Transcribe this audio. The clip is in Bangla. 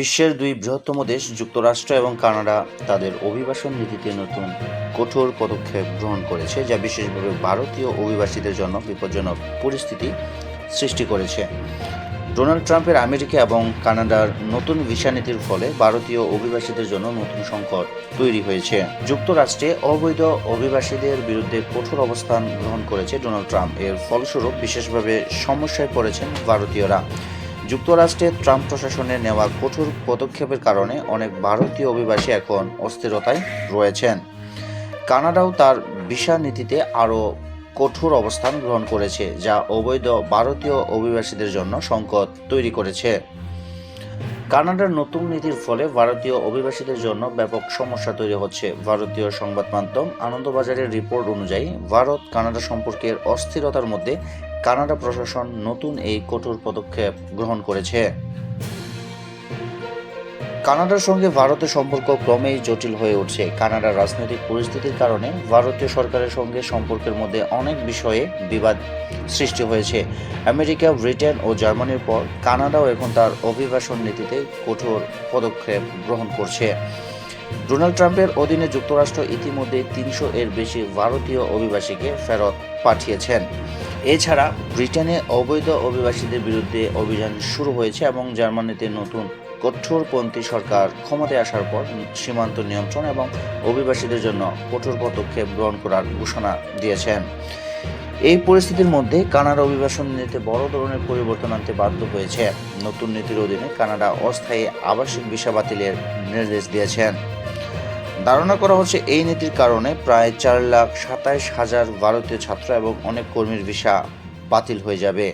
বিশ্বের দুই বৃহত্তম দেশ, যুক্তরাষ্ট্র এবং কানাডা, তাদের অভিবাসন নীতিতে নতুন কঠোর পদক্ষেপ গ্রহণ করেছে, যা বিশেষভাবে ভারতীয় অভিবাসীদের জন্য বিপজ্জনক পরিস্থিতি সৃষ্টি করেছে। ডোনাল্ড ট্রাম্পের আমেরিকা এবং কানাডার নতুন ভিসা নীতির ফলে ভারতীয় অভিবাসীদের জন্য নতুন সংকট তৈরি হয়েছে। যুক্তরাষ্ট্রে অবৈধ অভিবাসীদের বিরুদ্ধে কঠোর অবস্থান গ্রহণ করেছে ডোনাল্ড ট্রাম্প। এর ফলস্বরূপ, বিশেষভাবে সমস্যায় পড়েছেন ভারতীয়রা। যুক্তরাষ্ট্রে ট্রাম্প প্রশাসনের নেওয়া কঠোর পদক্ষেপের কারণে অনেক ভারতীয় অভিবাসী এখন অস্থিরতায় রয়েছেন। কানাডাও তার ভিসা নীতিতে আরও কঠোর অবস্থান গ্রহণ করেছে, যা অবৈধ ভারতীয় অভিবাসীদের জন্য সংকট তৈরি করেছে। কানাডার নতুন নীতির ফলে ভারতীয় অভিবাসীদের জন্য ব্যাপক সমস্যা তৈরি হচ্ছে। ভারতীয় সংবাদ মাধ্যম আনন্দবাজারের রিপোর্ট অনুযায়ী, ভারত কানাডা সম্পর্কের অস্থিরতার মধ্যে কানাডা প্রশাসন নতুন এই কঠোর পদক্ষেপ গ্রহণ করেছে। কানাডার সঙ্গে ভারতের সম্পর্ক ক্রমেই জটিল হয়ে উঠছে। কানাডার রাজনৈতিক পরিস্থিতির কারণে ভারতীয় সরকারের সঙ্গে সম্পর্কের মধ্যে অনেক বিষয়ে বিবাদ সৃষ্টি হয়েছে। আমেরিকা, ব্রিটেন ও জার্মানির পর কানাডাও এখন তার অভিবাসন নীতিতে কঠোর পদক্ষেপ গ্রহণ করছে। ডোনাল্ড ট্রাম্পের অধীনে যুক্তরাষ্ট্র ইতিমধ্যে তিনশো এর বেশি ভারতীয় অভিবাসীকে ফেরত পাঠিয়েছেন। এছাড়া ব্রিটেনে অবৈধ অভিবাসীদের বিরুদ্ধে অভিযান শুরু হয়েছে এবং জার্মানিতে নতুন কঠোরপন্থী সরকার ক্ষমতায় আসার পর সীমান্ত নিয়ন্ত্রণ এবং অভিবাসীদের জন্য কঠোর পদক্ষেপ গ্রহণ করার ঘোষণা দিয়েছেন। এই পরিস্থিতির মধ্যে কানাডা অভিবাসন নীতিতে বড় ধরনের পরিবর্তন আনতে বাধ্য হয়েছে। নতুন নীতির অধীনে কানাডা অস্থায়ী আবাসিক ভিসা বাতিলের নির্দেশ দিয়েছেন। ধারণা করা হচ্ছে এই নীতির কারণে প্রায় চার লাখ সাতাইশ হাজার ভারতীয় ছাত্র এবং অনেক কর্মীর ভিসা বাতিল হয়ে যাবে।